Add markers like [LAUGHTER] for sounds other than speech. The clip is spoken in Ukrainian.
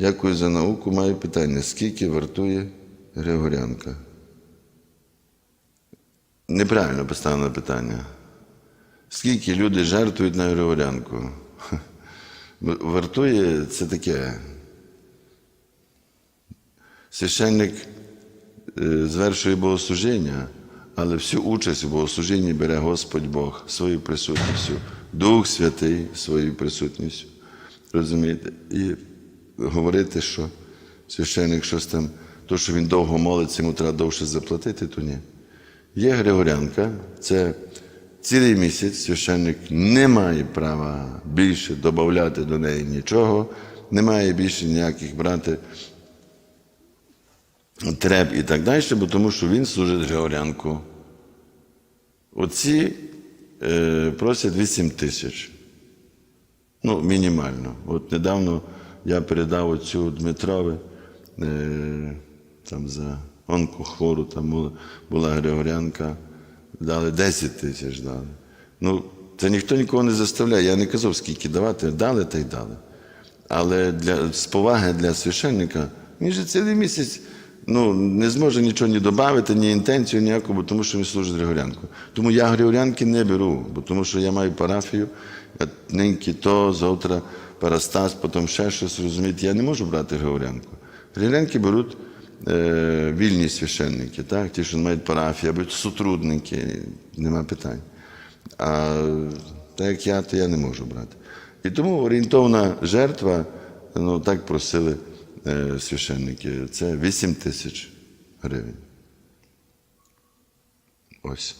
Дякую за науку. Маю питання. Скільки вартує Григорянка? Неправильно поставлене питання. Скільки люди жертвують на Григорянку? [LAUGHS] Вартує це таке. Священник е, звершує богослужіння, але всю участь у богослужінні бере Господь Бог своєю присутністю, Дух Святий своєю присутністю. Розумієте? І говорити, що священник щось там, то, що він довго молиться, йому треба довше заплатити, то ні. Є Григорянка, це цілий місяць священник не має права більше додати до неї нічого, не має більше ніяких брати треб і так далі, бо тому що він служить Григорянку. Оці е, просять 8 тисяч. Ну, мінімально. От недавно я передав оцю Дмитрові е, там за онкохвору, там була, була Григорянка, дали 10 тисяч дали. Ну, це ніхто нікого не заставляє. Я не казав, скільки давати, дали та й дали. Але для, з поваги для священника, він же цілий місяць ну, не зможе нічого ні додати, ні інтенцію ніяку, бо тому що він служить Григорянку. Тому я Григорянки не беру, бо тому що я маю парафію, я то, завтра парастас, потім ще щось, розумієте, я не можу брати Григорянку. Григорянки беруть е, вільні священники, так? ті, що мають парафії, або сотрудники, нема питань. А так як я, то я не можу брати. І тому орієнтовна жертва, ну так просили е, священники, це 8 тисяч гривень. Ось.